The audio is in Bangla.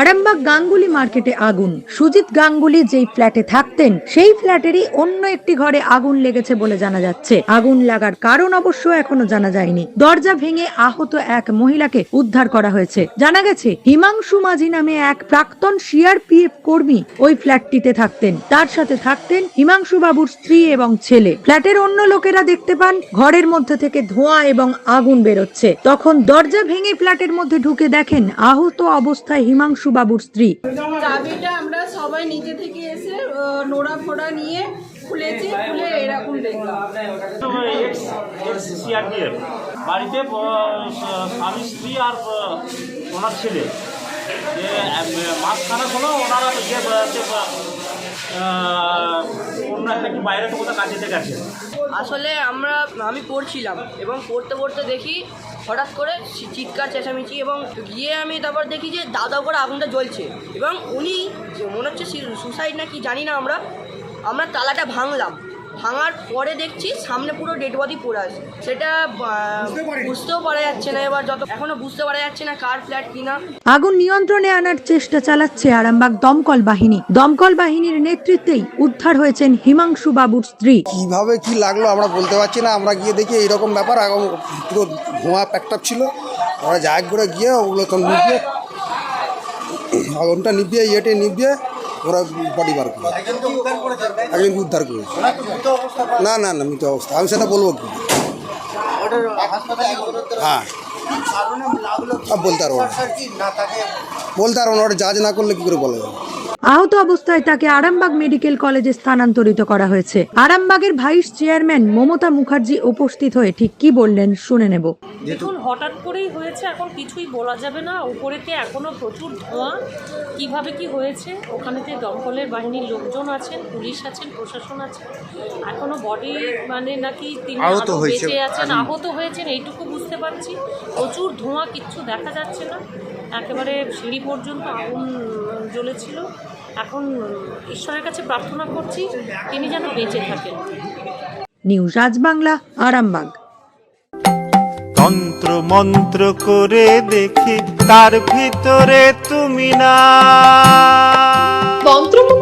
আরামবাগ গাঙ্গুলি মার্কেটে আগুন। সুজিত গাঙ্গুলি যেই ফ্ল্যাটে থাকতেন, সেই ফ্ল্যাটেরই অন্য একটি ঘরে আগুন লেগেছে বলে জানা যাচ্ছে। আগুন লাগার কারণ অবশ্য এখনও জানা যায়নি। দরজা ভেঙে আহত এক মহিলাকে উদ্ধার করা হয়েছে। জানা গেছে, হিমাংশু মাঝি নামে এক প্রাক্তন সিআরপিএফ কর্মী ওই ফ্ল্যাটটিতে থাকতেন। তার সাথে থাকতেন হিমাংশু বাবুর স্ত্রী এবং ছেলে। ফ্ল্যাটের অন্য লোকেরা দেখতে পান, ঘরের মধ্যে থেকে ধোঁয়া এবং আগুন বেরোচ্ছে। তখন দরজা ভেঙে ফ্ল্যাটের মধ্যে ঢুকে দেখেন, আহত অবস্থায় হিমাংশু বাবুর স্ত্রী। চাবিটা আমরা সবাই নিজে থেকে এসে নোড়া ফোড়া নিয়ে খুলেছি খুলে এরকম দেখলাম। বাড়িতে স্বামী স্ত্রী আর ওনার ছেলে। মাঝখানে কোনো ওনারা অন্য একটা কি বাইরে তো কোথাও কাজেতে গেছে। আসলে আমরা, আমি পড়ছিলাম এবং পড়তে পড়তে দেখি হঠাৎ করে চিৎকার, চেঁচামেচি এবং গিয়ে আমি তারপর দেখি যে দাদা করে আগুনটা জ্বলছে এবং উনি মনে হচ্ছে সুসাইড না কি জানি না আমরা আমরা তালাটা ভাঙলাম। ভাঙার পরে দেখছি সামনে পুরো ডেড বডি পড়ে আছে। সেটা বুঝতেও পারা যাচ্ছে না এবার যত এখনও বুঝতে পারা যাচ্ছে না কার ফ্ল্যাট কিনা। আগুন নিয়ন্ত্রণে আনার চেষ্টা চালাচ্ছে আরামবাগ দমকল বাহিনী। দমকল বাহিনীর নেতৃত্বেই উদ্ধার হয়েছেন হিমাংশু বাবুর স্ত্রী। কীভাবে কি লাগল আমরা বলতে পারছি না। আমরা গিয়ে দেখি এইরকম ব্যাপার। এখন পুরো ধোঁয়া প্যাকটাপ ছিল। ওরা জায়গ করে গিয়ে ওগুলো তো নিভিয়ে আগুনটা নিভিয়ে ইয়েটে নিভিয়ে ওরা বডি বার করে। একজনকে উদ্ধার করেছে। না না না মৃত অবস্থা। আমি সেটা বলব কি? হ্যাঁ। আর বলতে পারব না। বলতে পারব না ওটা জাজ না করলে কী করে বলা যাবে? আহত অবস্থায় তাকে আরামবাগ মেডিকেল কলেজে স্থানান্তরিত করা হয়েছে। আরামবাগের ভাইস চেয়ারম্যান মমতা মুখার্জি উপস্থিত হয়ে ঠিক কি বললেন শুনে নেব। দেখুন হঠাৎ করেই হয়েছে এখন কিছুই বলা যাবে না। উপরেতে এখনও প্রচুর ধোঁয়া কীভাবে কি হয়েছে? ওখানেতে দমকলের বাহিনীর লোকজন আছেন পুলিশ আছেন প্রশাসন আছেন এখনও বডি মানে নাকি তিনি আহত হয়েছে। বেঁচে আছেন আহত হয়েছেন এইটুকু বুঝতে পারছি। প্রচুর ধোঁয়া কিচ্ছু দেখা যাচ্ছে না। একেবারে সিঁড়ি পর্যন্ত আগুন জ্বলেছিল। এখন ঈশ্বরের কাছে প্রার্থনা করছি তিনি যেন বেঁচে থাকেন। নিউজ আজ বাংলা আরামবাগ। তন্ত্র মন্ত্র করে দেখি তার ভিতরে তুমি না। তন্ত্রমন্ত্রে